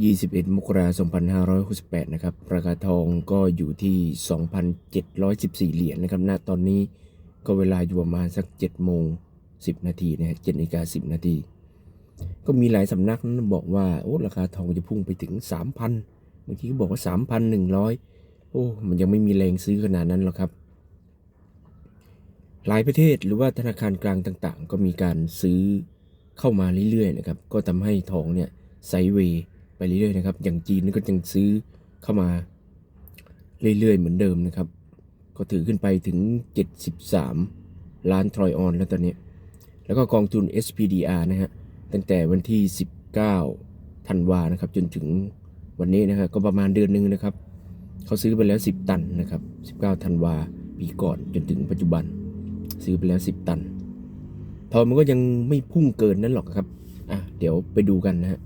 21 มกราคม 2568 นะครับ ราคาทองก็อยู่ที่ 2,714 เหรียญนะครับ ณ ตอนนี้ก็เวลาอยู่ประมาณสัก7โมง 10 นาทีนะฮะ7นาฬิกา10 นาที ก็มีหลายสำนักนั้นบอกว่า โอ้ ราคาทองจะพุ่งไปถึง 3,000 บางทีก็บอกว่า 3,100 โอ้ มันยังไม่มีแรงซื้อขนาดนั้นหรอกครับ หลายประเทศหรือว่าธนาคารกลางต่างๆ ก็มีการซื้อเข้ามาเรื่อยๆ นะครับ ก็ทำให้ทองเนี่ยไซเวย์ ไปเรื่อยๆนะครับ อย่างจีนนี่ก็ยังซื้อเข้ามาเรื่อยๆเหมือนเดิมนะครับ ก็ถือขึ้นไปถึง 73 ล้านทรอยออนแล้วตอนนี้ แล้วก็กองทุน SPDR นะฮะ ตั้งแต่วันที่ 19 ธันวานะครับ จนถึงวันนี้นะครับก็ประมาณเดือนหนึงนะครับ เขาซื้อไปแล้ว 10 ตันนะครับ 19 ธันวาปีก่อนจนถึงปัจจุบัน ซื้อไปแล้ว 10 ตันทองมันก็ยังไม่พุ่งเกินนั้นหรอกครับ อะ เดี๋ยวไปดูกันนะฮะ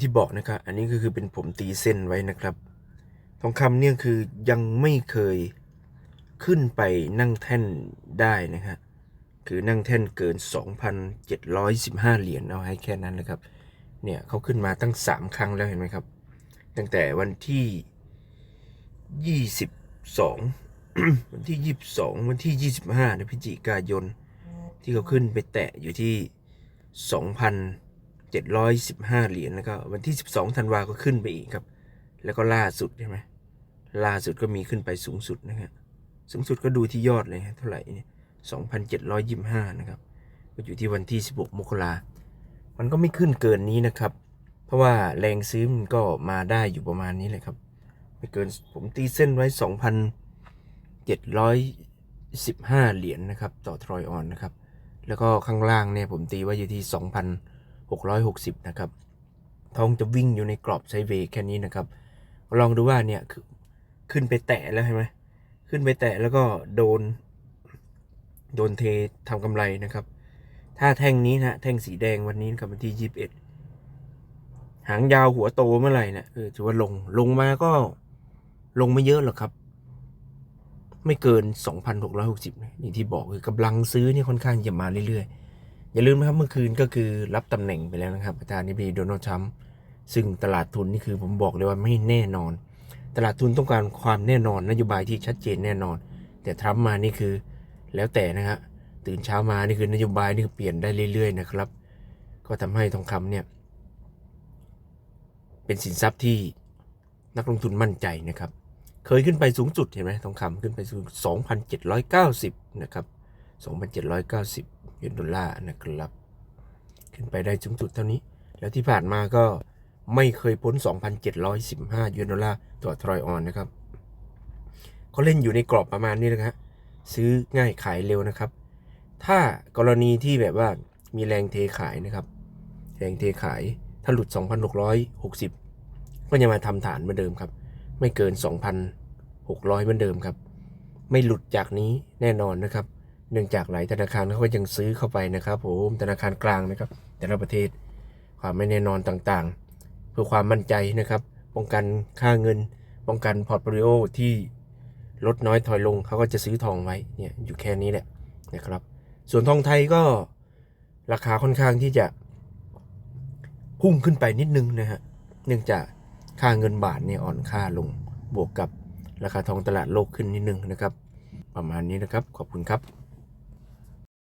ที่บอกนะครับ อันนี้ก็คือเป็นผมตีเส้นไว้นะครับ ทองคำเนี่ยคือยังไม่เคยขึ้นไปนั่งแท่นได้นะฮะคือนั่งแท่นเกิน 2,715 เหรียญเอาให้แค่นั้นนะครับ เนี่ยเขาขึ้นมาตั้ง 3 ครั้งแล้วเห็นไหมครับ ตั้งแต่วันที่ 22 วันที่ 22 วันที่ 25นะพฤศจิกายน ที่เขาขึ้นไปแตะอยู่ที่ 715 เหรียญแล้วก็วันที่ 12ธันวาก็ขึ้นไปอีกครับ แล้วก็ล่าสุดใช่ไหมล่าสุดก็มีขึ้นไปสูงสุดนะฮะสูงสุดก็ดูที่ยอดเลยฮะเท่าไหร่เนี่ย2,725 นะครับ ก็อยู่ที่วันที่ 16 มกรามันก็ไม่ขึ้นเกินนี้นะครับ เพราะว่าแรงซื้อมันก็มาได้อยู่ประมาณนี้เลยครับ ไม่เกินผมตีเส้นไว้ 2,715 เหรียญนะครับ ต่อทรอยออนนะครับ แล้วก็ข้างล่างเนี่ยผมตีไว้อยู่ที่ 660 นะครับทองจะวิ่งอยู่ในกรอบไซด์เวย์แค่นี้นะครับ ลองดูว่าเนี่ยคือขึ้นไปแตะแล้วใช่ไหมขึ้นไปแตะแล้วก็โดน โดนเททำกำไรนะครับ ถ้าแท่งนี้นะแท่งสีแดงวันนี้นะครับวันที่ 21 หางยาวหัวโตเมื่อไหร่เนะี่ยเออถือว่าลงลงมาก็ลงไม่เยอะหรอกครับ ไม่เกิน 2,660นะอย่ที่บอกคือกำลังซื้อนี่ค่อนข้างจะมาเรื่อยๆ อย่าลืมนะครับเมื่อคืนก็คือรับตำแหน่งไปแล้วนะครับประธานาธิบดีโดนัลด์ทรัมป์ซึ่งตลาดทุนนี่คือผมบอกเลยว่าไม่แน่นอน ตลาดทุนต้องการความแน่นอนนโยบายที่ชัดเจนแน่นอน แต่ทรัมป์มานี่คือแล้วแต่นะฮะตื่นเช้ามานี่คือนโยบายนี่เปลี่ยนได้เรื่อยๆนะครับ ก็ทำให้ทองคำเนี่ยเป็นสินทรัพย์ที่นักลงทุนมั่นใจนะครับ เคยขึ้นไปสูงสุดเห็นไหมทองคำขึ้นไปสูง 2,790 นะครับ 2,790 เยนดอลลาร์นะครับ ขึ้นไปได้สูงสุดเท่านี้ แล้วที่ผ่านมาก็ไม่เคยพ้น 2,715เยนดอลลาร์ต่อทรอยออนนะครับเขาเล่นอยู่ในกรอบประมาณนี้นะครับซื้อง่ายขายเร็วนะครับ ถ้ากรณีที่แบบว่ามีแรงเทขายนะครับ แรงเทขายถ้าหลุด 2,660 ก็ยังมาทำฐานเหมือนเดิมครับ ไม่เกิน 2,600เหมือนเดิมครับ ไม่หลุดจากนี้แน่นอนนะครับ เนื่องจากหลายธนาคารเขาก็ยังซื้อเข้าไปนะครับผมธนาคารกลางนะครับ แต่ละประเทศความไม่แน่นอนต่างๆ เพื่อความมั่นใจนะครับ ป้องกันค่าเงิน ป้องกันพอร์ตโฟลิโอที่ลดน้อยถอยลงเขาก็จะซื้อทองไว้เนี่ยอยู่แค่นี้แหละนะครับ ส่วนทองไทยก็ราคาค่อนข้างที่จะพุ่งขึ้นไปนิดนึงนะฮะเนื่องจากค่าเงินบาทเนี่ยอ่อนค่าลงบวกกับราคาทองตลาดโลกขึ้นนิดนึงนะครับ ประมาณนี้นะครับขอบคุณครับ